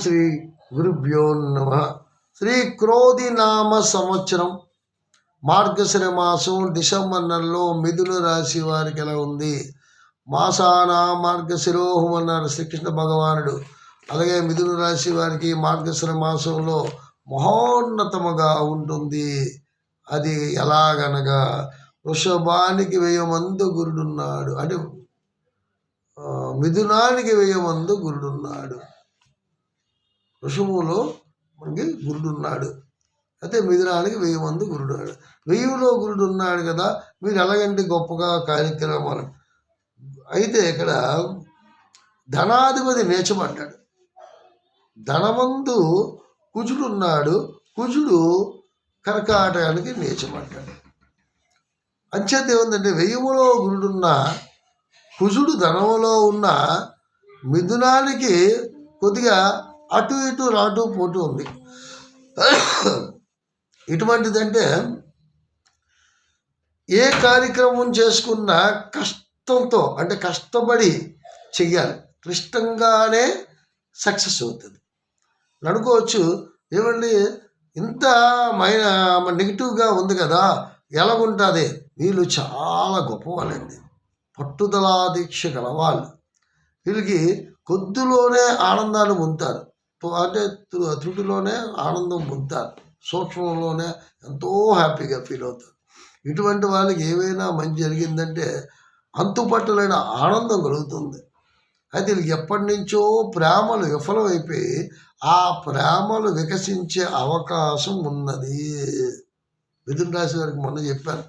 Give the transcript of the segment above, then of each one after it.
శ్రీ గురుభ్యో నమ. శ్రీ క్రోధి నామ సంవత్సరం. మార్గశ్ర మాసం డిసెంబర్ నెలలో మిథున రాశి వారికి ఎలా ఉంది? మాసాన మార్గశిరోహం అన్నారు శ్రీకృష్ణ భగవానుడు. అలాగే మిథున రాశి వారికి మార్గశ్ర మాసంలో మహోన్నతముగా ఉంటుంది. అది ఎలాగనగా వృషభానికి వెయ్యి మందు గురుడున్నాడు. అంటే మిథునానికి వెయ్యి మందు గురుడున్నాడు. వృషభంలో మనకి గురుడు ఉన్నాడు అయితే మిథునానికి వెయ్యి మంది గురుడు ఉన్నాడు వెయ్యిలో గురుడు ఉన్నాడు కదా మీరు ఎలాగంటే గొప్పగా కార్యక్రమాలు అయితే ఇక్కడ ధనాధిపతి నేచబడ్డాడు ధనవంతు కుజుడు ఉన్నాడు కుజుడు కర్కాటకానికి నేచబడ్డాడు అంచేత ఏముందంటే వెయ్యిలో గురుడున్న కుజుడు ధనములో ఉన్న మిథునానికి కొద్దిగా అటు ఇటు రాటు పోటు ఉంది. ఇటువంటిదంటే ఏ కార్యక్రమం చేసుకున్నా కష్టంతో అంటే కష్టపడి చెయ్యాలి. క్లిష్టంగానే సక్సెస్ అవుతుంది. అనుకోవచ్చు ఏమండి? ఇంత మైన నెగిటివ్గా ఉంది కదా ఎలా ఉంటుంది? వీళ్ళు చాలా గొప్పవాళ్ళండి. పట్టుదల దీక్ష గలవాళ్ళు. వీళ్ళకి కొద్దిలోనే ఆనందాన్ని పొందుతారు. అంటే తృ- త్రుటిలోనే ఆనందం పొందుతారు. సూక్ష్మంలోనే ఎంతో హ్యాపీగా ఫీల్ అవుతారు. ఇటువంటి వాళ్ళకి ఏవైనా మంచి జరిగిందంటే అంతుపట్టలేని ఆనందం కలుగుతుంది. అయితే వీళ్ళకి ఎప్పటి నుంచో ప్రేమలు విఫలమైపోయి ఆ ప్రేమలు వికసించే అవకాశం ఉన్నది. మిథున రాశి వారికి మొన్న చెప్పాను.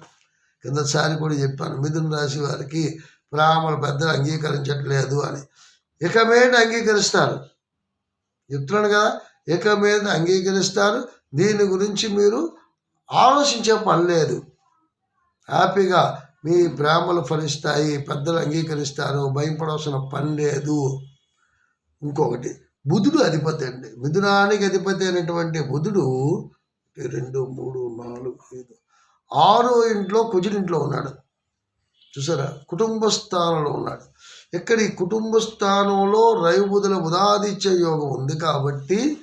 కిందసారి కూడా చెప్పాను. మిథున రాశి వారికి ప్రేమలు పెద్దలు అంగీకరించట్లేదు అని. ఇక మీద అంగీకరిస్తారు. చెప్తున్నాను కదా ఇక మీద అంగీకరిస్తారు. దీని గురించి మీరు ఆలోచించే పని లేదు. హ్యాపీగా మీ ప్రేమలు ఫలిస్తాయి పెద్దలు అంగీకరిస్తారు భయపడవలసిన పని లేదు. ఇంకొకటి బుధుడు అధిపతి అండి. మిథునానికి అధిపతి అయినటువంటి బుధుడు రెండు మూడు నాలుగు ఐదు ఆరో ఇంట్లో కుజుడింట్లో ఉన్నాడు. చూసారా? కుటుంబ స్థానంలో ఉన్నాడు. ఇక్కడ ఈ కుటుంబ స్థానంలో రవిబుధుల ఉదాదిత్య యోగం ఉంది కాబట్టి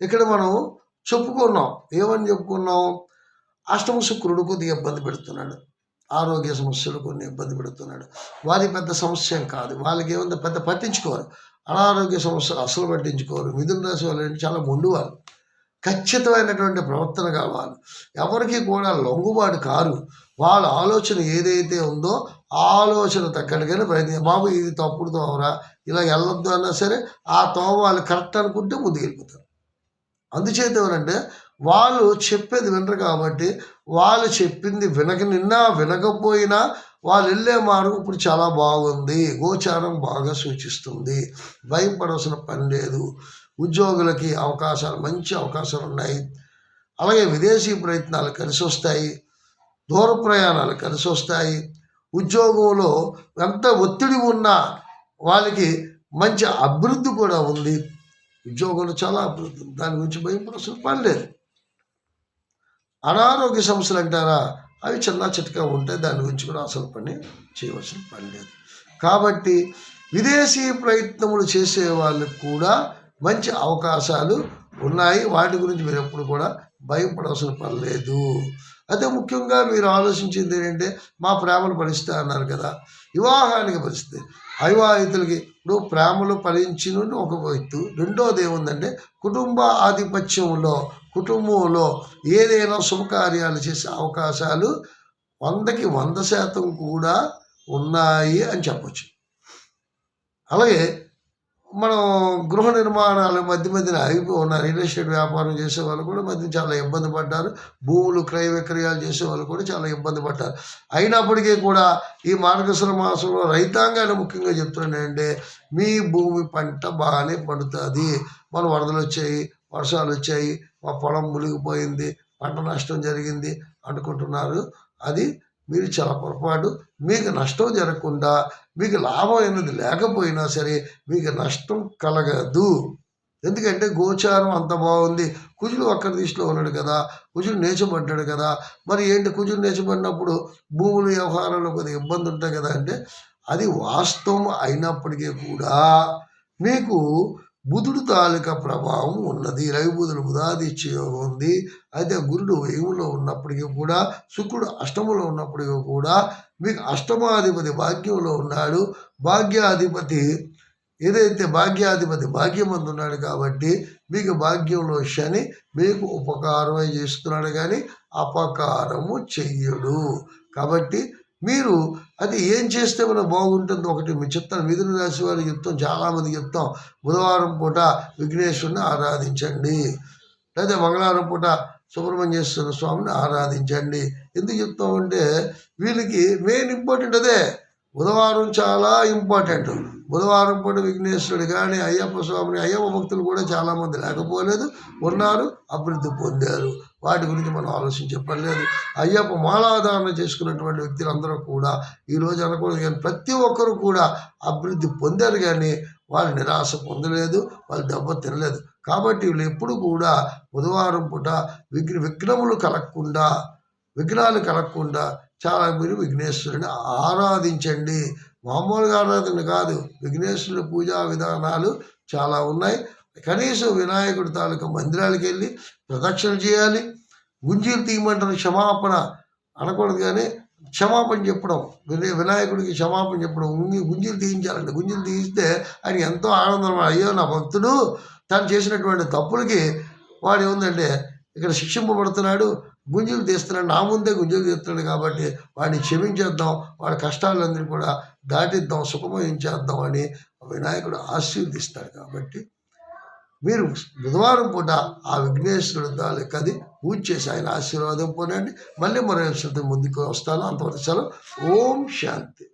ఇక్కడ మనం చెప్పుకున్నాం. ఏమని చెప్పుకున్నాం? అష్టమ శుక్రుడు కొద్దిగా ఇబ్బంది పెడుతున్నాడు. ఆరోగ్య సమస్యలు కొన్ని ఇబ్బంది పెడుతున్నాడు. వారి పెద్ద సమస్య కాదు. వాళ్ళకి ఏముంది? పెద్ద పట్టించుకోరు. అనారోగ్య సమస్యలు అసలు పట్టించుకోరు. మిథున రాశి వాళ్ళు చాలా మొండివారు ఖచ్చితమైనటువంటి ప్రవర్తన కావాలి. ఎవరికి కూడా లొంగుబాటు కారు. వాళ్ళ ఆలోచన ఏదైతే ఉందో ఆలోచన తగ్గట్టుగానే ప్రయత్నం బాబు ఇది తప్పుడు తోవరా? ఇలా వెళ్ళొద్దు అన్నా సరే ఆ తోవ వాళ్ళు కరెక్ట్ అనుకుంటే ముందుకు వెళ్ళిపోతారు అందుచేత ఏమంటే వాళ్ళు చెప్పేది వినరు కాబట్టి వాళ్ళు చెప్పింది వినక నిన్నా వినకపోయినా వాళ్ళు వెళ్ళే మార్గం ఇప్పుడు చాలా బాగుంది. గోచారం బాగా సూచిస్తుంది. భయపడవలసిన పని లేదు. ఉద్యోగులకి అవకాశాలు మంచి అవకాశాలు ఉన్నాయి. అలాగే విదేశీ ప్రయత్నాలు కలిసి వస్తాయి దూర ప్రయాణాలు కలిసి వస్తాయి. ఉద్యోగంలో ఎంత ఒత్తిడి ఉన్నా వాళ్ళకి మంచి అభివృద్ధి కూడా ఉంది. ఉద్యోగంలో చాలా అభివృద్ధి ఉంది. దాని గురించి భయపడాల్సిన పని లేదు అనారోగ్య సమస్యలు అంటారా? అవి చిన్న చిట్కా ఉంటాయి దాని గురించి కూడా అసలు పని చేయవలసిన పని లేదు. కాబట్టి విదేశీ ప్రయత్నములు చేసే వాళ్ళకు కూడా మంచి అవకాశాలు ఉన్నాయి. వాటి గురించి మీరు ఎప్పుడు కూడా భయపడాల్సిన పని లేదు. అయితే ముఖ్యంగా మీరు ఆలోచించింది ఏంటంటే మా ప్రేమలు ఫలిస్తా అన్నారు కదా. వివాహానికి పరిస్థితి అవివాహితులకి ఇప్పుడు ప్రేమలు ఫలించిన ఒక వ్యక్తి. రెండోది ఏముందంటే కుటుంబ ఆధిపత్యంలో కుటుంబంలో ఏదైనా శుభకార్యాలు చేసే అవకాశాలు వందకి వంద శాతం కూడా ఉన్నాయి అని చెప్పచ్చు. అలాగే మనం గృహ నిర్మాణాలు మధ్య మధ్యన ఆగిపోయి ఉన్నారు రియల్ ఎస్టేట్ వ్యాపారం చేసే వాళ్ళు కూడా మధ్య చాలా ఇబ్బంది పడ్డారు. భూములు క్రయ విక్రయాలు చేసే వాళ్ళు కూడా చాలా ఇబ్బంది పడ్డారు. అయినప్పటికీ కూడా ఈ మార్గశిర మాసంలో రైతాంగాన్ని ముఖ్యంగా చెప్తున్నానంటే మీ భూమి పంట బాగానే పండుతుంది. మన వరదలు వచ్చాయి వర్షాలు వచ్చాయి మా పొలం మునిగిపోయింది పంట నష్టం జరిగింది అనుకుంటున్నారు. అది మీరు చాలా పొరపాటు. మీకు నష్టం జరగకుండా మీకు లాభం అనేది లేకపోయినా సరే మీకు నష్టం కలగదు. ఎందుకంటే గోచారం అంత బాగుంది. కుజుడు ఒక్కరి దిశలో ఉన్నాడు కదా కుజుడు నేచబడ్డాడు కదా. మరి ఏంటి కుజుడు నేచబడినప్పుడు భూముల వ్యవహారంలో కొద్దిగా ఇబ్బంది ఉంటాయి కదా అంటే అది వాస్తవం అయినప్పటికీ కూడా మీకు బుధుడు తాలూకా ప్రభావం ఉన్నది. రవి బుధుడు బుధాదిత్య యోగం ఉంది. అయితే గురుడు వ్యయంలో ఉన్నప్పటికీ కూడా శుక్రుడు అష్టములో ఉన్నప్పటికీ కూడా మీకు అష్టమాధిపతి భాగ్యంలో ఉన్నాడు. భాగ్యాధిపతి ఏదైతే భాగ్యాధిపతి భాగ్యమందు ఉన్నాడు కాబట్టి మీకు భాగ్యంలో శని మీకు ఉపకారమే చేస్తున్నాడు కానీ అపకారము చెయ్యడు. కాబట్టి మీరు అది ఏం చేస్తే మనం బాగుంటుంది ఒకటి మీ చెప్తాను. మిథున రాశి వారికి చెప్తాం చాలామంది చెప్తాం. బుధవారం పూట విఘ్నేశ్వరుని ఆరాధించండి. లేదా మంగళవారం పూట సుబ్రహ్మణ్యేశ్వర స్వామిని ఆరాధించండి. ఎందుకు చెప్తామంటే వీళ్ళకి మెయిన్ ఇంపార్టెంట్ అదే. బుధవారం చాలా ఇంపార్టెంట్. బుధవారం పూట విఘ్నేశ్వరుడు కానీ అయ్యప్ప స్వామిని అయ్యప్ప భక్తులు కూడా చాలామంది లేకపోలేదు ఉన్నారు అభివృద్ధి పొందారు. వాటి గురించి మనం ఆలోచించే పని లేదు. అయ్యప్ప మాలాధారణ చేసుకున్నటువంటి వ్యక్తులందరూ కూడా ఈరోజు అనకూడదు. కానీ ప్రతి ఒక్కరు కూడా అభివృద్ధి పొందారు కానీ వాళ్ళు నిరాశ పొందలేదు వాళ్ళు దెబ్బ తినలేదు. కాబట్టి వీళ్ళు ఎప్పుడు కూడా బుధవారం పూట విఘ్న విఘ్నములు కలగకుండా విఘ్నాలు కలగకుండా చాలా మీరు విఘ్నేశ్వరుని ఆరాధించండి. మామూలుగా ఆరాధన కాదు. విఘ్నేశ్వరుని పూజా విధానాలు చాలా ఉన్నాయి. కనీసం వినాయకుడి తాలూకా మందిరాలకు వెళ్ళి ప్రదక్షిణ చేయాలి. గుంజీలు తీయమంటారు క్షమాపణ అనకూడదు కానీ క్షమాపణ చెప్పడం వినా- వినాయకుడికి క్షమాపణ చెప్పడం గుంజి గుంజీలు తీయించాలంటే గుంజీలు తీయిస్తే ఆయన ఎంతో ఆనందం అయ్యో నా భక్తుడు తను చేసినటువంటి తప్పులకి వాడు ఏముందంటే ఇక్కడ శిక్షింపబడుతున్నాడు గుంజులు తీస్తున్నాడు నా ముందే గుంజులు తీస్తున్నాడు కాబట్టి వాడిని క్షమించేద్దాం వాడి కష్టాలందరినీ కూడా దాటిద్దాం సుఖమయం చేద్దాం అని వినాయకుడు ఆశీర్దిస్తాడు కాబట్టి మీరు బుధవారం పూట ఆ విఘ్నేశ్వరుడు తాలూకది పూజ చేసి ఆయన ఆశీర్వాదం పొందండి. మళ్ళీ మరో ముందుకు వస్తాను. అంతవరకు సెలవు. ఓం శాంతి.